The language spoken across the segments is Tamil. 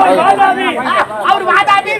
அவர் வாதாபி. அவர் வாதாபி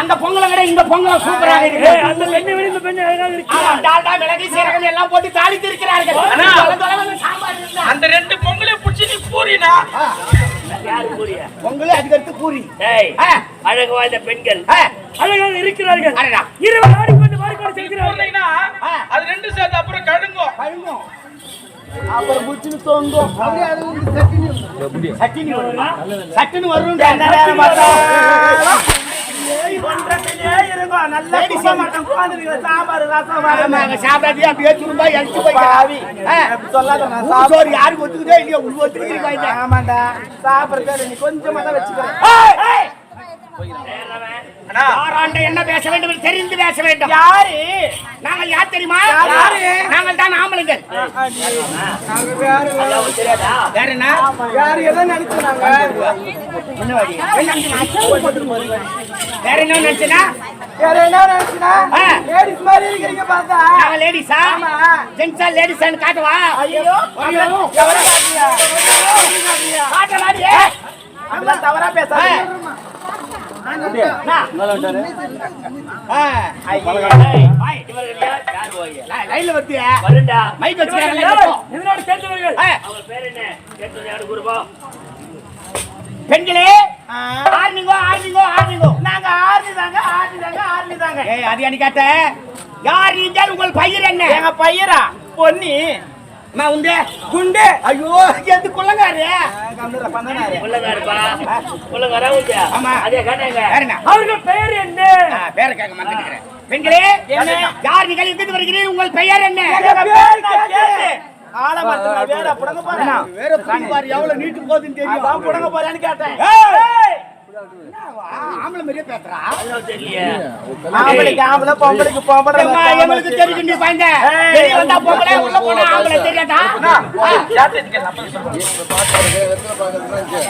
அந்த பொங்கலை விட இந்த பொங்கல் சூப்பராக இருக்கு அந்த பெண்ணை விட இந்த பெண்ணு அழகாக இருக்கு? ஆமா, டால்டா மிளகு சீரகம் எல்லாம் போட்டு தாளித்து இருக்கிறார்கள். அந்த ரெண்டு பொங்கலையும் புடிச்சு நீ பூரினா? பொங்கல் அதுக்கு அடுத்து பூரி அழகு வாய்ந்த பெண்கள். அழகாக இருக்கிறார்கள். அடடா. இருவர் ஆடிக்கொண்டு மாறிக்கொண்டு செல்கிறார்கள். பூர்ணினா ஆ. அது ரெண்டு சேர்த்து அப்புறம் கழுங்கும். கழுங்கும். அப்புறம் முடிச்சுன்னு தொங்கும். அப்படியே அது வந்து சட்டினி சட்டினி வருமா? சட்டினி வரும் யாருக்கு ஒத்துக்குதோ இல்லையோ ஒத்துக்கிறீங்க ஏய், ஏய், அண்ணா யாராண்ட என்ன பேச வேண்டும் தெரிந்து பேச வேண்டும். யாரு? நாங்கள் யார் தெரியுமா? யாரு? நாங்கள் தான் ஆம்பளைங்கள். வேற என்ன? யாரு? எதை நினைச்சாங்க? வேற என்ன நினைச்சுனா? வேற என்ன நினைச்சுனா? ஆ. லேடிஸ் மாதிரி இருக்கிறீங்க பார்த்தா. நாங்க லேடிஸா ஆமா. ஜென்ஸா லேடிஸான்னு காட்டுவா? ஐயோ. ஐயோ. அதெல்லாம் தவறா பேசாதீங்க ஏய் இவர்கள் யார் யார் போய் லைன்ல வந்து வருண்டா. மைக் வச்சுக்கிறாங்க இதனோடு சேர்ந்தவர்கள் ஆ. அவங்க பேர் என்ன? கேட்டது யாரு குருபா பெண்களே ஆர்னிங்கோ ஆர்னிங்கோ ஆர்னிங்கோ நாங்க ஆர்மி தாங்க ஆர்மி தாங்க ஆர்மி தாங்க ஏய் அது அன்னைக்கு கேட்ட. யார் நீங்கள் உங்கள் பையன் என்ன? எங்க பையரா? பொன்னி. நான் உண்டு குண்டு ஐயோ எது குள்ளங்காரு? ஆமா. அதே கேட்டாங்க. என்ன அவர்கள் பெயர் என்ன? பேரை கேட்க மாட்டேங்கிறேன் பெண்களே? யார் நீங்கள் எங்கிருந்து வருகிறீர்கள்? உங்கள் பெயர் என்ன? ஆலமரத்துல வேற புடங்க வேற பாரு எவ்வளவு நீட்டு போகுதுன்னு தெரியும். புடங்க போறேன்னு கேட்டேன்! ஆம்பளை மாதிரியே பேசுறா ஆம்பளைக்கு ஆம்பளை பொம்பளைக்கு பொம்பளை எங்களுக்கு நீ பாய்ந்த வெளிய வந்தா பொம்பளை உள்ள போனா ஆம்பளை தெரியாதா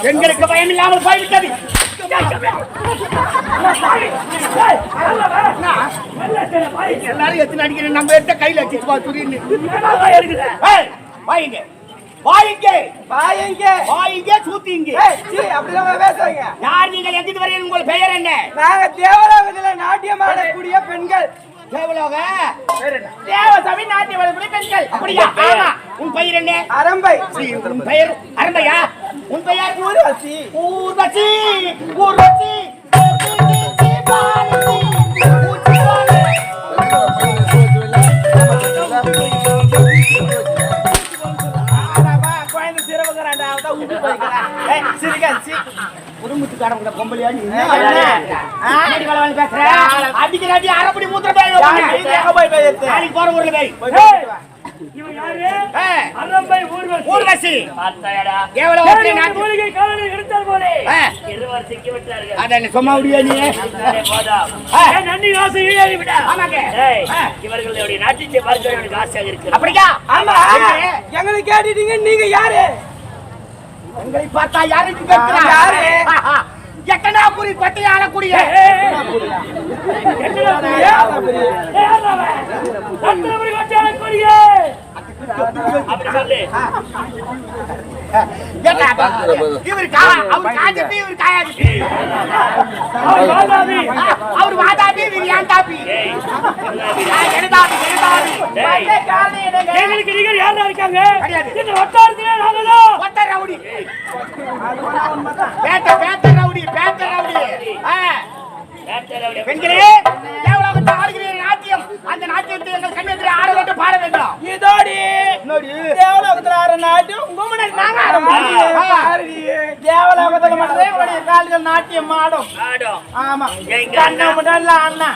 எங்களுக்கு பயம் இல்லாமல் போய்விட்டது எல்லாரும் எத்தனை அடிக்கிறேன் நம்ம எடுத்த கையில வச்சுட்டு பா துரின்னு வாங்க வாயிங்க. வாயிங்க. வாயிங்க சூத்திங்க. அப்படிலாம் பேசுறீங்க. யார் நீங்கள் எங்கிட்டு வரீங்க உங்கள் பெயர் என்ன? நாங்க தேவலோகத்துல நாட்டியம் ஆடக்கூடிய பெண்கள். தேவலோக? தேவசபை நாட்டியம் ஆடக்கூடிய பெண்கள். அப்படியா? ஆமா. உன் பெயர் என்ன? அரம்பை உன் பெயர் அரம்பையா உன் பெயர்? ஊர்வசி. ஊர்வசி. ஊர்வசி. ஊர்வசி, சும்மா நீ? நன்றி. இவர்களுடைய பார்க்க ஆசையாக இருக்கு அப்படியா? ஆமா. எங்களை கேட்டுட்டீங்க நீங்க யாரு? உங்களை பார்த்தா யாருக்கு கேட்கிறா யாரு? எட்டனாபுரி பட்டி ஆளக்கூடிய அப்படி சொல்லு ஏண்டா, இவர் காஞ்சி இவர் காயாதி அவர் வாதாபி இவர் ஏன் தாபி எங்களுக்கு நீங்கள் யாரா இருக்காங்க இந்த வட்டாரத்திலே பெண்களே எவ்வளவு ஆளுகிறீர்கள் நாட்டியம் ஆடும் ஆமா கண்ண முடல்ல அண்ணா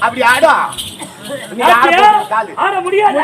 அப்படி ஆடும் ஆட முடியாது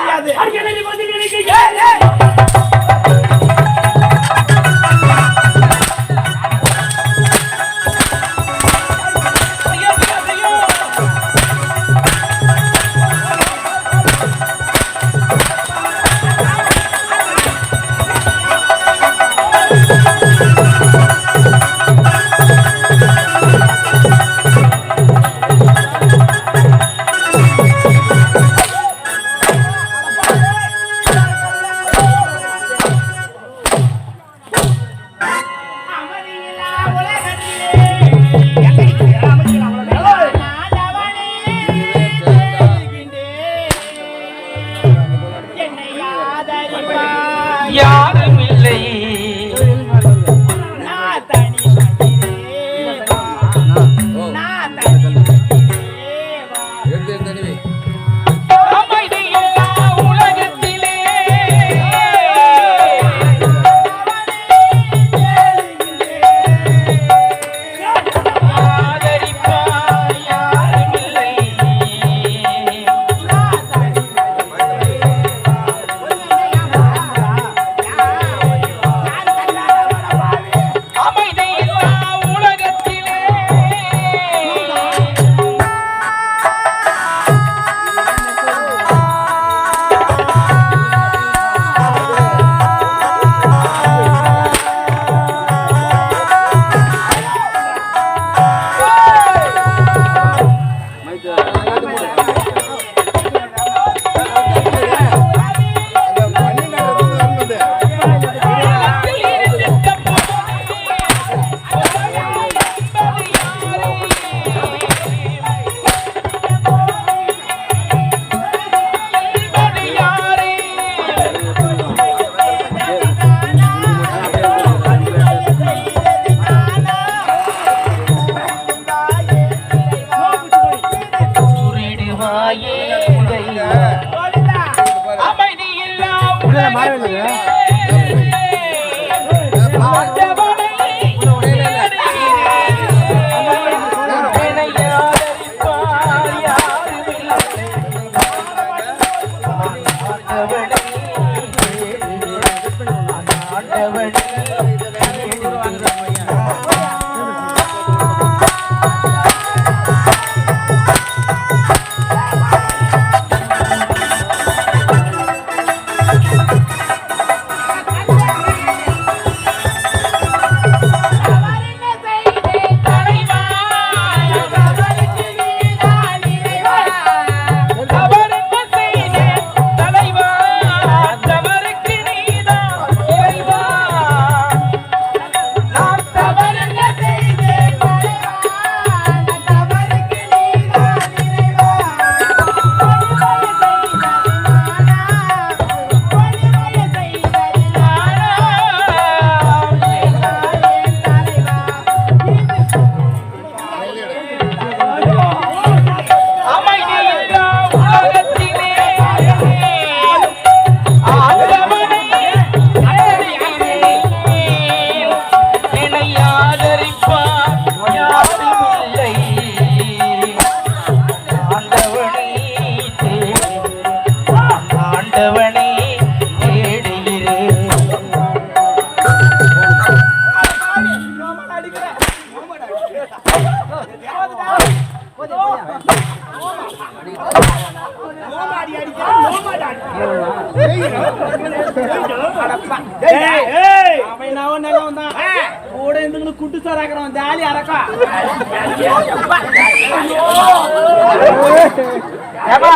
ஏமா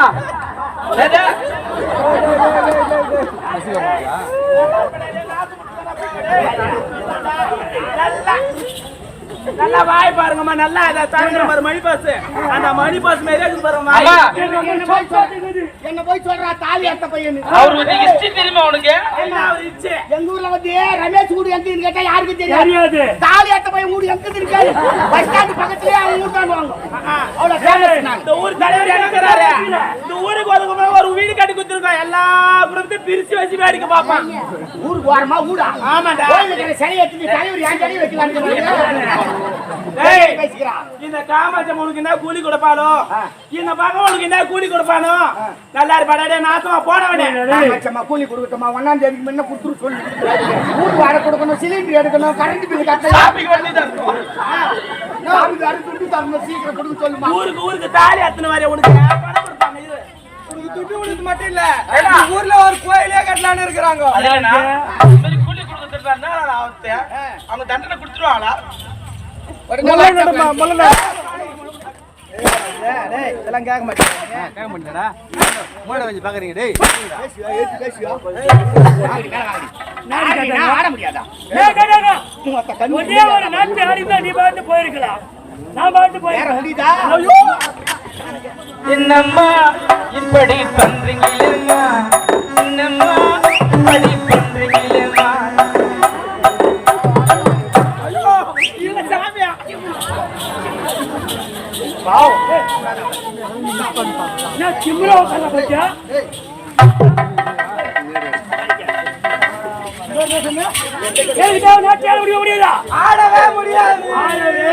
நல்லா. நல்லா வாய் பாருங்கம்மா நல்லா இதை தாங்குற மாதிரி மணி பாஸ் அந்த மணி பாஸ் மாதிரி இருக்கு பாருங்க வாய். அம்மா. என்ன போய் சொல்றா தாலி அத்த பையன்? அவர் வந்து ஹிஸ்டரி தெரியுமா உனக்கு? என்ன அவர் இச்சு? எங்க ஊர்ல வந்து ரமேஷ் வீடு எங்க கேட்டா யாருக்கு தெரியாது. தெரியாது. தாலி அத்த பையன் வீடு எங்க இருக்காது பஸ் ஸ்டாண்ட் பக்கத்துலயே அவங்க ஊட்டாண்டுவாங்க அவ்வளவு ஃபேமஸ் இந்த ஊர் தலைவர் இருக்கிறாரு இந்த ஊருக்கு ஒதுக்குமே ஒரு வீடு கட்டி கொடுத்துருக்கோம். எல்லா குடும்பத்தையும் பிரிச்சு வச்சு வேடிக்கை பார்ப்பான். ஊருக்கு ஓரமா ஊடா? கோயிலுக்கு இருக்கிற சிலையை எடுத்துட்டு தலைவர் ஏன் ஏய், வைக்கலாம்னு இந்த காமாட்சம் உனக்கு என்ன கூலி கொடுப்பானோ? இந்த பக்கம் உனக்கு என்ன கூலி கொடுப்பானோ? நல்லா இருப்பாடே நாசமா போனவனே ஆமாச்சம்மா, கூலி கொடுக்கட்டுமா ஒன்னாம் தேதிக்கு முன்ன கொடுத்துரு சொல்லி. வீட்டு வாடகை கொடுக்கணும் சிலிண்டர் எடுக்கணும் கரண்ட் பில் கட்டணும். ஷாப்பிங் பண்ணி தரணும். துட்டு சீக்கிரம் கொடுக்க சொல்லுமா ஊருக்கு ஊருக்கு தாலி அத்தனை மாதிரி உனக்கு பணம் கொடுப்பாங்க. உனக்கு துட்டு உனக்கு மட்டும் இல்ல. ஊர்ல ஒரு கோயிலே கட்டலாம்னு இருக்கிறாங்க. அவங்க தண்டனை கொடுத்துருவாங்களா? இதெல்லாம் கேட்க மாட்டேன். கேட்க மாட்டேடா மூட வச்சு பாக்குறீங்க டேய். ஆட முடியாதா ஏய், டேய், டேய், டேய். ஒரே ஒரு நாட்டு ஆடிதான் நீ பாட்டு போயிருக்கலாம். நான் பாட்டு வேற போயிருக்கேன் முடியுதா என்னம்மா இப்படி பண்றீங்களேம்மா ஆட முடிய முடியாதா? ஆடவே முடியாது. ஆடவே.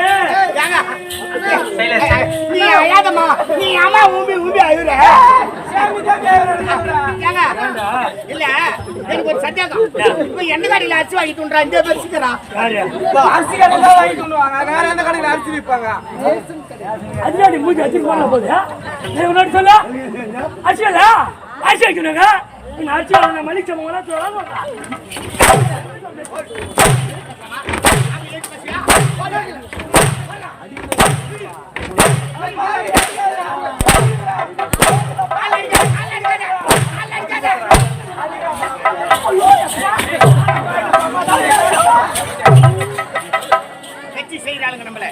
நீ அழாதம்மா நீ அம்மா ஊம்பி ஊம்பி அழுற ஏங்க. இல்ல எனக்கு ஒரு சந்தேகம். இப்ப எந்த கடையில அரிசி வாங்கி தூண்டுறா? இந்த பேசிக்கிறான் யாரு? அரிசி கடையில தான் வாங்கி சொல்லுவாங்க வேற எந்த கடையில அரிசி விற்பாங்க? நீ மூஞ்சி போனா உன்னோட சொல்லு. அரிசியாலா? அரிசி வைக்கணுங்க. நீங்க அரிசி வாங்கின மளிகை சாமான் எல்லாம் வாங்க. வச்சு செய்யறாளுங்க நம்மள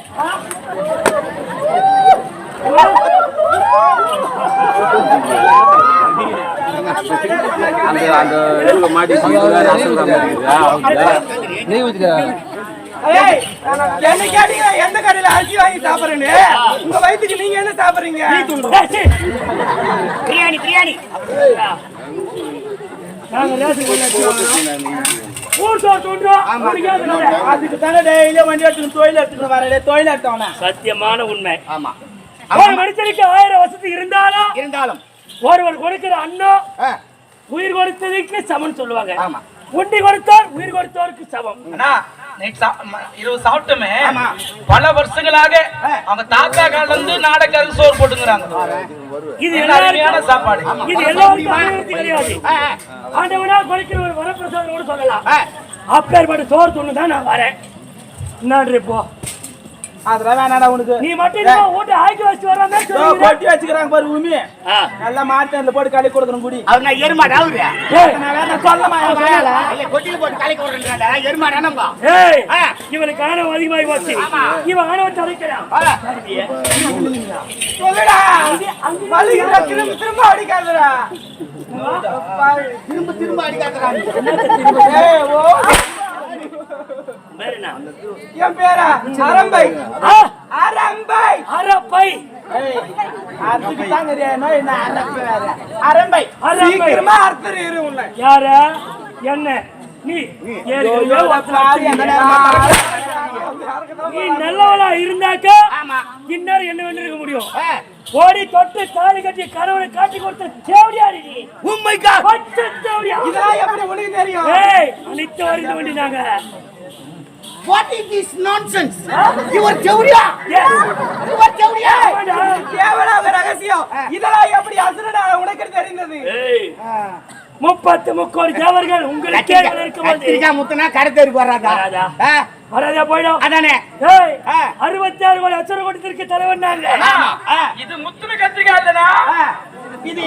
ஏய், என்ன கேட்டீங்க எந்த கடையில அரிசி வாங்கி சாப்பிடுறேன்னு? உங்க வயித்துக்கு நீங்க என்ன சாப்பிடுறீங்க. பிரியாணி பிரியாணி? அதுக்கு தானே டெய்லியும் வண்டி எடுத்துன்னு தொழில் எடுத்தவன. சத்தியமான உண்மை. ஆமா. ஒரு மனுஷனுக்கு ஆயிரம் வசதி இருந்தாலும் இருந்தாலும். ஒருவர் கொடுக்கிற ஆ, உயிர் கொடுத்ததுக்கு சமம் சொல்லுவாங்க. ஆமா. உண்டி கொடுத்தார் உயிர் கொடுத்தவருக்கு சமம். அண்ணா நைட் இரவு சாப்பிட்டோமே. பல வருஷங்களாக அவங்க தாத்தா கால இருந்து நாடகாருக்கு சோறு போட்டுங்கிறாங்க இது அருமையான சாப்பாடு. இது எல்லாருக்கும் கிடையாது. ஆண்டவனா கொடுக்கிற ஒரு வரப்பிரசாதம் கூட சொல்லலாம். அப்பேற்பட்ட சோறு துண்ணு தான் நான் வரேன். என்னன்றி போ. அதெல்லாம் வேணாடா உனக்கு. நீ மட்டும் வீட்டை ஆக்கி வச்சு சொல்லுங்க கொட்டி வச்சுக்கிறாங்க பாரு உமி நல்லா மாத்தி அதுல போட்டு களி கொடுக்கணும் குடி. அவர் நான் எருமாடா அவரு? ஏய், நான் வேற சொல்லமா கொட்டில போட்டு கலைக்கு விடுறேன்டா எருமாடா நம்ம. ஏய். இவனுக்கு ஆணவம் அதிகமாகி போச்சு. இவன் ஆணவத்தை அடைக்கிறான் ஆ. சொல்லுடா. வலிக்குதுடா, திரும்ப திரும்ப அடிக்காதடா. திரும்ப திரும்ப அடிக்காதறாங்க ஏய், ஓ, வேற என்ன? என் பேரா? அரம்பை. அரம்பை. அரப்பை ஏய், அதுக்கு தான் தெரியாது என்ன அரம்பை வேற அரம்பை. அரப்பை சீக்கிரமா அர்த்தர் இரு உன்னை. யார? என்ன? நீ. நீ. நல்லவளா இருந்தாக்க என்ன வேண்டியிருக்க முடியும். ஓடி தொட்டு தாலி கட்டி கணவனை காட்டி கொடுத்த தேவடியாடி நீ? உண்மைக்கா தேவடியா? இதெல்லாம் எப்படி உனக்கு தெரியும்? ஏய் அனைத்து வரைந்து வேண்டினாங்க what is this nonsense your செவுரியா your செவுரியா தேவையில்லாத ரகசியம் இதெல்லாம் எப்படி அசுரடா உனக்கு தெரிந்தது? முப்பத்து முக்கோடி தேவர்கள் உங்களுக்கே கத்திரிக்காய் முத்துனா கடத்தேருக்கு வராதா? வராதா? போயிடும். அதானே. அறுபத்தி ஆறு கோடி அச்சுர கொடுத்திருக்கு தலைவன் இது முத்துன கத்திரிக்காய் இல்லனா. இது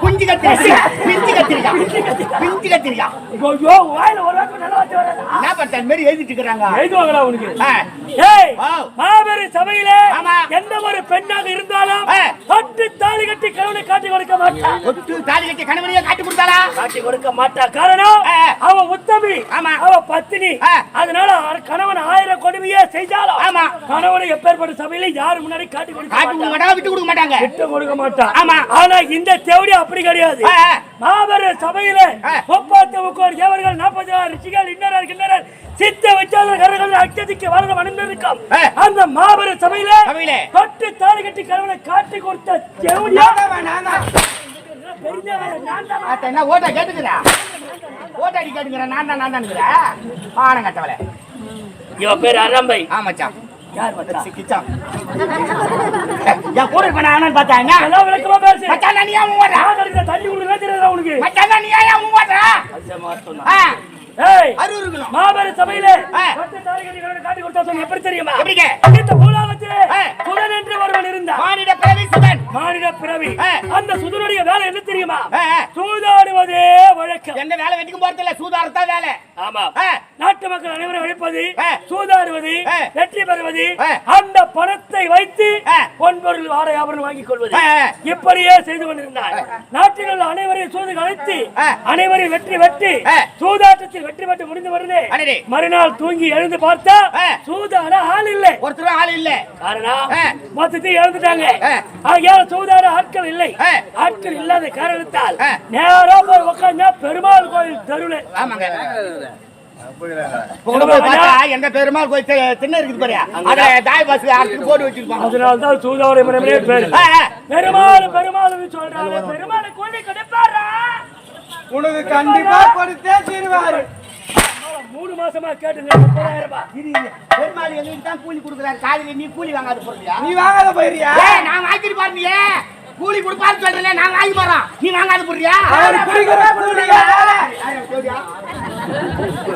குஞ்சு கத்திரிக்காய் பிஞ்சு கத்திரிக்காய் பிஞ்சு கத்திரிக்காய் ஐயோ வாயில ஒரு வார்த்தை நல்ல வார்த்தை வராதா என்ன அது மாதிரி எழுதிட்டு இருக்கிறாங்க எழுதுவாங்களா உனக்கு. ஏய். மாபெரும் சபையிலே. எந்த ஒரு பெண்ணாக இருந்தாலும். பட்டு தாலி கட்டி கணவனை காட்டி கொடுக்க மாட்டா ஒட்டு தாலி கட்டி கணவனையே காட்டி கொடுத்தாளா காட்டி கொடுக்க மாட்டா காரணம். அவ உத்தமி ஆமா. அவ பத்தினி. அதனால கணவன் ஆயிரம் கொடுமையே செய்தாலும் ஆமா. கணவனை எப்பேற்பட்ட சபையில யாரு முன்னாடி காட்டி கொடுக்க மாட்டா விட்டு கொடுக்க மாட்டாங்க விட்டு கொடுக்க மாட்டா ஆமா. ஆனா இந்த தேவடி அப்படி கிடையாது. மாபெரும் சபையில. முப்பத்தி முக்கோடி தேவர்கள் நாற்பத்தி ஆறு ரிஷிகள் இன்னரார் கிண்ணரார் சித்த வச்சாதர் கரர்கள் அச்சதிக்கு வணங்கிருக்கும் ஆ. அந்த மாபெரும் சபையில. தொட்டு தாலி கட்டி கணவனை காட்டி கொடுத்த தேவடியா என்ன ஓட்டா கேட்டுக்கிறா ஓட்டா அடி கேட்டுக்கிற நான் தான் நான் தான் ஆனம் கட்டவளே இவ பேர் அரம்பை ஆமாச்சான் யார் மச்சான் சிக்கிச்சான் என் கூட இருப்ப நான் பார்த்தாங்க எல்லாம் விளக்கமா பேசு. மச்சான் நீ ஏன் தண்ணி தெரியாதா உனக்கு? மச்சான் நீ ஏன் ஓடுற ஆ, ஏய் அறுபது இருக்கணும் மாபெரும் சபையில. தொட்டு தாலி கட்டி கொடுத்தா சொன்ன எப்படி தெரியுமா? எப்படிங்க? இந்த சுதன் என்று ஒருவன் இருந்தான் மானிட பிறவி சுதன் மாநில பிறவி. அந்த சுதனுடைய வேலை என்ன தெரியுமா. சூதாடுவதே வழக்கம் எந்த வேலை வெட்டிக்கும் போறது இல்ல சூதாரத்தா வேலை ஆமா. நாட்டு மக்கள் அனைவரும் அழைப்பது ஆ. சூதாடுவது. வெற்றி பெறுவது. அந்த பணத்தை வைத்து. பொன்பொருள் ஆடை ஆபரணம் வாங்கிக் கொள்வது. இப்படியே செய்து கொண்டிருந்தார் நாட்டில் உள்ள அனைவரையும் சூது அழைத்து. அனைவரையும் வெற்றி வெற்றி. சூதாட்டத்தில் வெற்றி பெற்று முடிந்து வருது. மறுநாள் தூங்கி எழுந்து பார்த்தா. சூதாட ஆள் இல்லை ஒருத்தரும் ஆள் இல்ல காரணம். மொத்தத்தையும் ஆ. ஆகையால சூதாட ஆட்கள் இல்லை. ஆட்கள் இல்லாத காரணத்தால். நேரா போய் பெருமாள் கோயில் தெருவுல. ஆமாங்க. எந்த பெருமாள் கோயில் இருக்குது தாய் பாசு அடுத்து போட்டு வச்சிருப்பாங்க. அதனால தான் சூதாவுடைய மரமே பேரு. ஆ, ஆ. பெருமாள் பெருமாள் சொல்றாரு. பெருமாள் கோழி கிடைப்பாரா? உனக்கு கண்டிப்பா கொடுத்தே தீருவாரு. மூணு மாசமா கேட்டு முப்பதாயிரம் ரூபாய். இது இது. பெருமாள் எங்களுக்கு தான் கூலி கொடுக்குறாரு. காலையில நீ கூலி வாங்காத போறியா? நீ வாங்காத போயிரியா ஏய் நான் வாங்கிட்டு பாருங்க கூலி கொடுப்பான்னு சொல்றேன் நான் வாங்கி போறோம் நீ வாங்காத கூலியா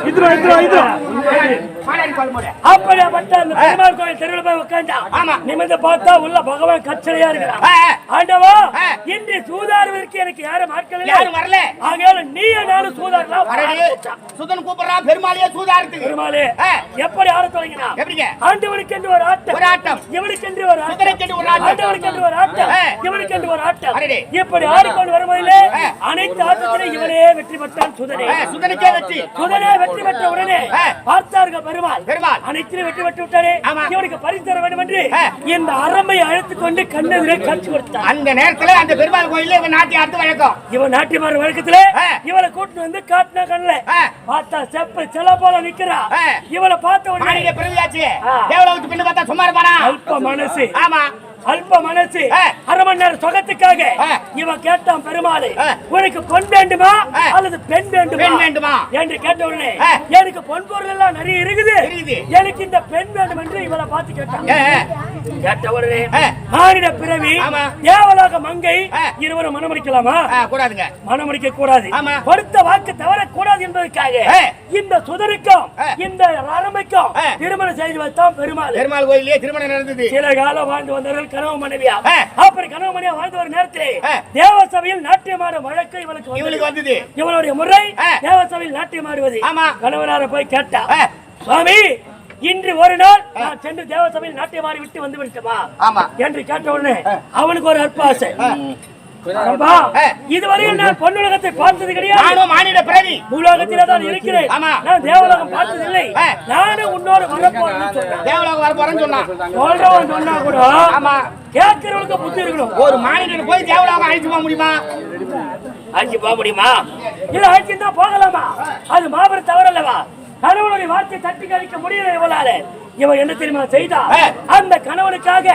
இதுரா இதுரா இதுரா அப்படியாப்பட்ட அந்த பெருமாள் கோயில் தெருவில் போய் உட்கார்ந்தா ஆமா. நிமிர்ந்து பார்த்தா உள்ள பகவான் கச்சலையா இருக்கிறான். ஆண்டவா ஆ. இன்று சூதாடுவதற்கு எனக்கு யாரும் ஆட்கள் யாரும் வரல. ஆகையால நீ நானும் சூதாடலாம் சுதன் கூப்பிடுறான் பெருமாளையே சூதாரத்துக்கு பெருமாளே. எப்படி ஆட தொடங்கினா எப்படிங்க? ஆண்டவனுக்கு என்று ஒரு ஆட்டம். ஒரு ஆட்டம். இவனுக்கென்று ஒரு ஆட்டம். குதிரைக்கென்று ஒரு ஆட்டம். ஆண்டவனுக்கென்று ஒரு ஆட்டம். ஆ. இவனுக்கென்று ஒரு ஆட்டம். இப்படி ஆடிக்கொண்டு வரும்போதிலே. அனைத்து ஆட்டத்திலும் இவனே வெற்றி பெற்றான் சுதனே சுதனுக்கே வெற்றி சுதனே வெற்றி பெற்ற உடனே. பார்த்தார்கள் பெருமாள் பெருமாள். அனைத்திலும் வெற்றி பெற்று விட்டாரே ஆமா. இவனுக்கு பரிசு தர வேண்டும் என்று. இந்த அரம்பை அழைத்துக் கொண்டு கண்ணெதிரே காட்சி கொடுத்தார் அந்த நேரத்துல அந்த பெருமாள் கோயில்ல இவன் நாட்டி அடுத்து வழக்கம் இவன் நாட்டியமார் வழக்கத்துல ஆ. இவளை கூட்டிட்டு வந்து காட்டினா கண்ணுல. பார்த்தா செப்பு செல போல நிக்கிறா. இவளை பார்த்த உடனே பிறவியாச்சு ஆ. தேவலோகத்து பின்னு பார்த்தா சும்மா இருப்பானா அல்ப மனசு ஆமா அல்ப மனசு. அரை மணி நேரம் சுகத்துக்காக. இவன் கேட்டான் பெருமாளே. உனக்கு பொன் வேண்டுமா. அல்லது பெண் வேண்டுமா வேண்டுமா? என்று கேட்ட உடனே. எனக்கு பொன் பொருள் எல்லாம் நிறைய இருக்குது. எனக்கு இந்த பெண் வேண்டும் என்று இவளை பார்த்து கேட்டான். கேட்ட உடனே. மானிட பிறவி. தேவலோக மங்கை. இருவரும் மனமடிக்கலாமா கூடாதுங்க மனமடிக்க கூடாது. கொடுத்த வாக்கு தவறக்கூடாது என்பதற்காக. இந்த சுதருக்கும். இந்த அரமைக்கும். திருமணம் செய்து வைத்தான் பெருமாள் பெருமாள் கோயிலே திருமணம் நடந்தது சில காலம் வாழ்ந்து வந்தவர்கள் கனவு மனைவியா. அப்படி கனவு மனைவியா வாழ்ந்து வரும் நேரத்திலே ஆ. தேவசபையில் நாட்டியமாட வழக்கு இவளுக்கு. இவளுக்கு வந்தது இவளுடைய முறை. தேவசபையில் நாட்டியம் ஆடுவது ஆமா. கணவனார போய் கேட்டா. சுவாமி இன்று ஒரு நாள் நான் சென்று தேவசபையில் நாட்டியம் ஆடி விட்டு வந்து விட்டமா என்று கேட்ட உடனே அவனுக்கு ஒரு அற்ப ஆசை அப்பா, ஆ. இதுவரையில் நான் பொன்னுலகத்தை பார்த்தது கிடையாது. நானும் மானிட பிறவி பூலோகத்திலே தான் இருக்கிறேன். ஆமா. நான் தேவலோகம் பார்த்ததில்லை. நானும் உன்னோடு வரப்போறேன்னு சொன்னேன். தேவலோகம் வர போறேன்னு சொன்னான். சொல்றவன் சொன்னா கூட ஆமா. கேட்கிறவனுக்கு புத்தி இருக்கணும். ஒரு மானிடன் போய் தேவலோகம் அழைச்சு போக முடியுமா? அழைச்சு போக முடியுமா? இல்ல அழைச்சு தான் போகலாமா? அது மாபெரும் தவறல்லவா? கணவனுடைய வார்த்தை தட்டி கழிக்க முடியல இவளால. இவன் என்ன தெரியுமா செய்தா. அந்த கணவனுக்காக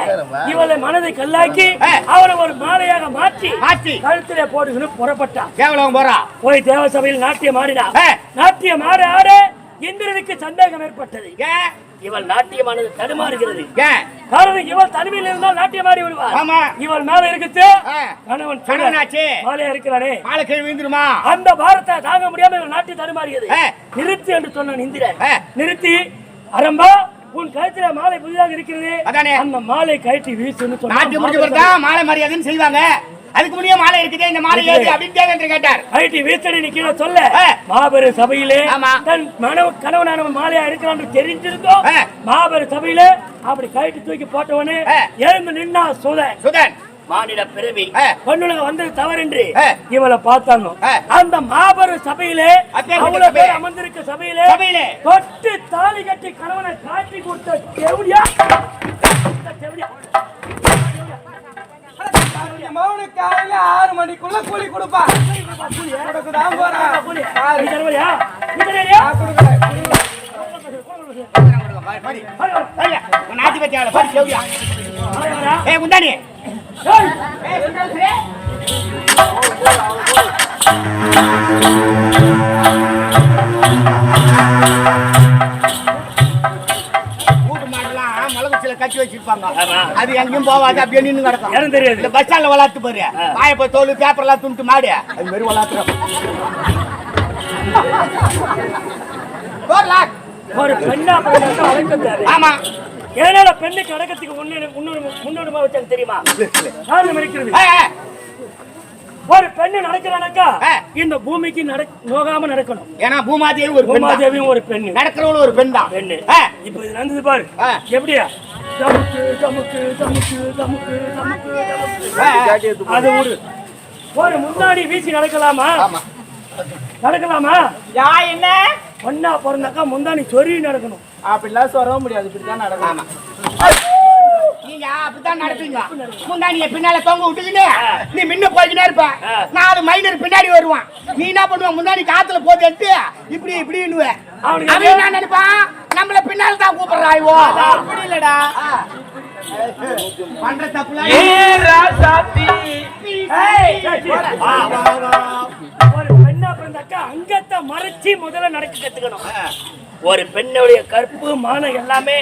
இவளை மனதை கல்லாக்கி ஆ. அவளை ஒரு மாலையாக மாற்றி மாற்றி கழுத்திலே போட்டுக்கணும் புறப்பட்டான் தேவலோகம் போறா போய் தேவசபையில் நாட்டியம் ஆடினா. நாட்டியம் ஆட ஆட இந்திரனுக்கு சந்தேகம் ஏற்பட்டது இவள் நாட்டியமானது தடுமாறுகிறது காரணம் இவள் தனிமையில் இருந்தால் நாட்டியம் ஆடி விடுவார் ஆமா. இவள் மேல இருக்குது. கணவன் கணவனாச்சே. மாலையா இருக்கிறானே மாலை கீழ் விழுந்துருமா அந்த பாரத்தை தாங்க முடியாம இவள் நாட்டி தடுமாறியது. நிறுத்து என்று சொன்னான் இந்திரன். நிறுத்தி அரம்பா உன் கழுத்துல மாலை புதிதாக இருக்கிறது அதானே. அந்த மாலை கழட்டி வீசுன்னு முடிஞ்சு பிறகு மாலை மரியாதைன்னு செய்வாங்க அதுக்கு முன்னே மாலை இருக்குது இந்த மாலை ஏது அப்படின்னு தேவேந்திர கேட்டார் ஐடி வீசடி நீ கீழே சொல்ல ஆ. மாபெரும் சபையிலே. தன் மனவு கணவனானவன் மாலையா இருக்கிறான்னு தெரிஞ்சிருந்தோம் ஆ. மாபெரும் சபையிலே அப்படி கைட்டு தூக்கி போட்டவனே. எழுந்து நின்னா சுதன் சுதன் மானிட பிறவி. பொண்ணுலக வந்தது தவறென்று. இவளை பார்த்தாங்க. அந்த மாபெரும் சபையிலே அவ்வளவு. பேர் அமர்ந்திருக்க சபையிலே சபையிலே. தொட்டு தாலி கட்டி கணவனை காட்டி கொடுத்த தேவடியா தேவடியா மௌனு காலையில ஆறு மணிக்குள்ள கூலி கொடுப்பா. கொடுக்குதான் போறேன்? பாடி. முந்தானி. கட்டி வச்சிருப்பாங்க. அது எங்கேயும் போகாது அப்படியே நின்னு கிடக்கும். யாரும் தெரியாது. இந்த பஸ் ஸ்டாண்ட்ல வளர்த்து பாரு. வாயை போய் தோல் பேப்பர் எல்லாம் துண்டு மாடு. அது மாதிரி ஒரு பெண்ணா தேவை ஆமா. ஏனால பெண்ணுக்கு அடக்கத்துக்கு முன்னோடிமா வச்சாங்க தெரியுமா? காரணம் இருக்கிறது ஒரு பெண்ணு நடக்கிறானாக்கா. இந்த பூமிக்கு நட நோகாம நடக்கணும். ஏன்னா பூமாதேவி ஒரு பெண். பூமாதேவியும் ஒரு பெண்ணு. நடக்கிறவளும் ஒரு பெண் தான் பெண்ணு இப்ப இது நடந்தது பாரு. எப்படியா? தமுக்கு தமுக்கு தமுக்கு தமுக்கு தமுக்கு அது ஒரு ஒரு முன்னாடி வீசி நடக்கலாமா? நடக்கலாமா? யா என்ன? ஒன்னா பிறந்தாக்கா முந்தாணி சொறி நடக்கணும். அப்படிலாம் சொல்ல முடியாது இப்படிதான் நடக்கும் ஆமா. நீங்க அப்படித்தான் நடப்பீங்க. முந்தானிய பின்னால தொங்க விட்டுக்கிட்டு நீ முன்ன போய்க்கிட்டே இருப்ப. நாலு மைனர் பின்னாடி வருவான். நீ என்ன பண்ணுவ? முந்தானி காத்துல போட்டு இப்படி இப்படின்னுவ. அவனுக்கு அவன் என்ன நினைப்பான்? நம்மள பின்னால தான் கூப்பிடுறாய்வோ? அப்படி இல்லடா. பண்ற தப்புல ஏ ராசாத்தி. ஒரு பெண்ணா பிறந்தாக்கா அங்கத்தை மறைச்சி முதல்ல நடக்க கத்துக்கணும். ஒரு பெண்ணுடைய கற்பு மானம் எல்லாமே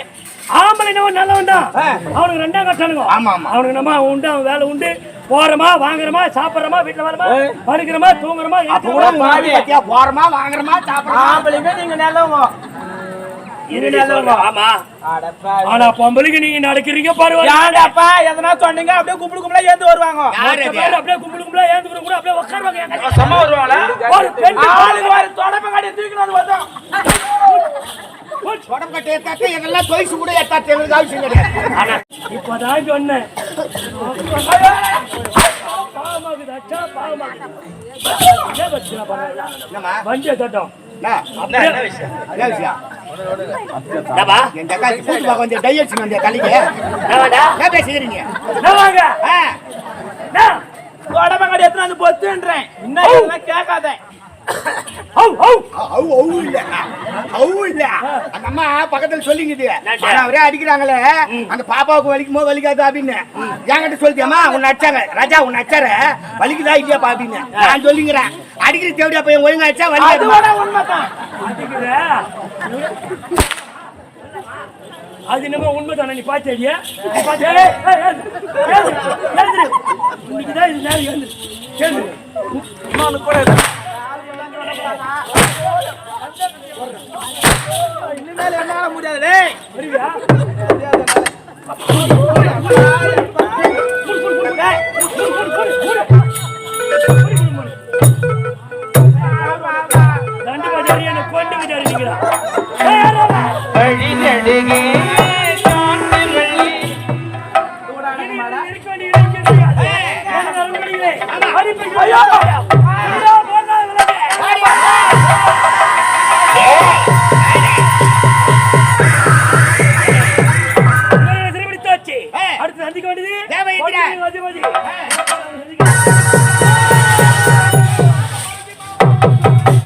ஆம்பளை நம்ம நல்லவன் தான். அவனுக்கு ரெண்டாம் கட்டணுங்க. ஆமா, ஆமா. அவனுக்கு நம்ம உண்டு அவன் வேலை உண்டு. போறோமா வாங்குறோமா சாப்பிடுறோமா வீட்டுல வரமா படுக்கிறோமா தூங்குறோமா போறமா வாங்குறமா சாப்பிடுறமா? ஆம்பளைங்க நீங்க நல்லவங்க. ஆனா பொம்பளைக்கு நீங்க நடக்கிறீங்க பரவாயில்ல யாண்டாப்பா எதனா சொன்னீங்க? அப்படியே கும்பிடு கும்பிடா ஏந்து வருவாங்க. அப்படியே கும்பல் கும்பலா ஏந்து கூட அப்படியே உட்காருவாங்க. சம்மா வருவாங்களா ஒரு பெண் ஆளுக்கு ஒரு தொடப்ப கட்டி தூக்கிட்டு வந்து வந்தோம் இதெல்லாம் தொய்ச்சு கூட ஏத்தாத்த எங்களுக்கு அவசியம் கிடையாது ஆனா இப்பதான் சொன்னேன். பாவமாகுது பாவமாகுது? வண்டியை தட்டம். வந்து டை அடிச்சுன்னு வந்தியா தலைக்கு? என்ன பேசுகிறீங்க? கட்டி எடுத்து வந்து பொத்துன்றேன் இன்னும் இதெல்லாம் அம்மா பக்கத்துல சொல்லிங்குது. அவரே அடிக்கிறாங்களே, அந்த பாப்பாவுக்கு வலிக்குமோ வலிக்காது அப்படின்னு என்கிட்ட சொல்லிட்டியாம்மா உன்னை அடிச்சாங்க ராஜா உன்னை அடிச்சாரு வலிக்குதா இல்லையாப்பா அப்படின்னு நான் சொல்லிங்கிறேன் அடிக்கிற தேவடியா பையன் ஒழுங்கா அடிச்சா வலிக்காது. அது என்னமோ உண்மைதானே நீ பாத்தியா. இன்னைக்குதான் இது நேரம் கூட. இனிமேல் என்னால முடியாது.